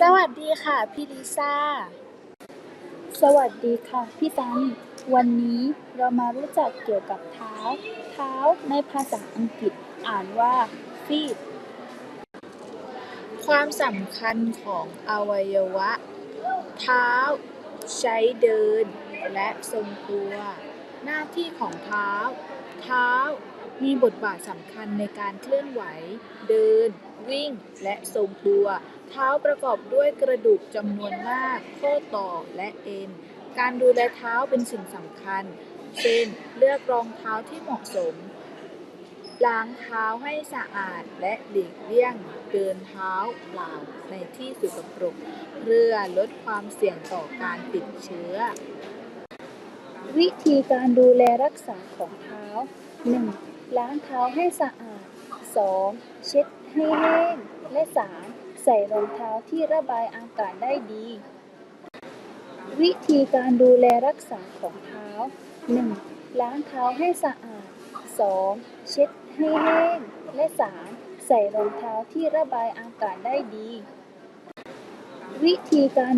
สวัสดีค่ะ พี่ลิซ่า สวัสดีค่ะ พี่ตัน วันนี้เรามารู้จักเกี่ยวกับเท้า เท้าในภาษาอังกฤษอ่านว่า feet ความสำคัญของอวัยวะ เท้า ใช้เดิน และทรงตัว หน้าที่ของเท้า เท้ามีบทบาทสำคัญในการเคลื่อนไหว เดิน วิ่ง และทรงตัว เท้าประกอบด้วยกระดูกจำนวนมาก ข้อต่อและเอ็น การดูแลเท้าเป็นสิ่งสำคัญ เช่น เลือกรองเท้าที่เหมาะสม ล้างเท้าให้สะอาดและหลีกเลี่ยง เดินเท้าเปล่าในที่สกปรกเพื่อลดความเสี่ยงต่อการติดเชื้อ วิธีการดูแลรักษาของเท้า 1. ล้างเท้าให้สะอาด 2. เช็ดให้แห้ง และ 3. ใส่รองเท้าที่ระบายอากาศได้ดี วิธีการดูแลรักษาของเท้า 1. ล้างเท้าให้สะอาด 2. เช็ดให้แห้ง และ 3. ใส่รองเท้าที่ระบายอากาศได้ดี วิธีการ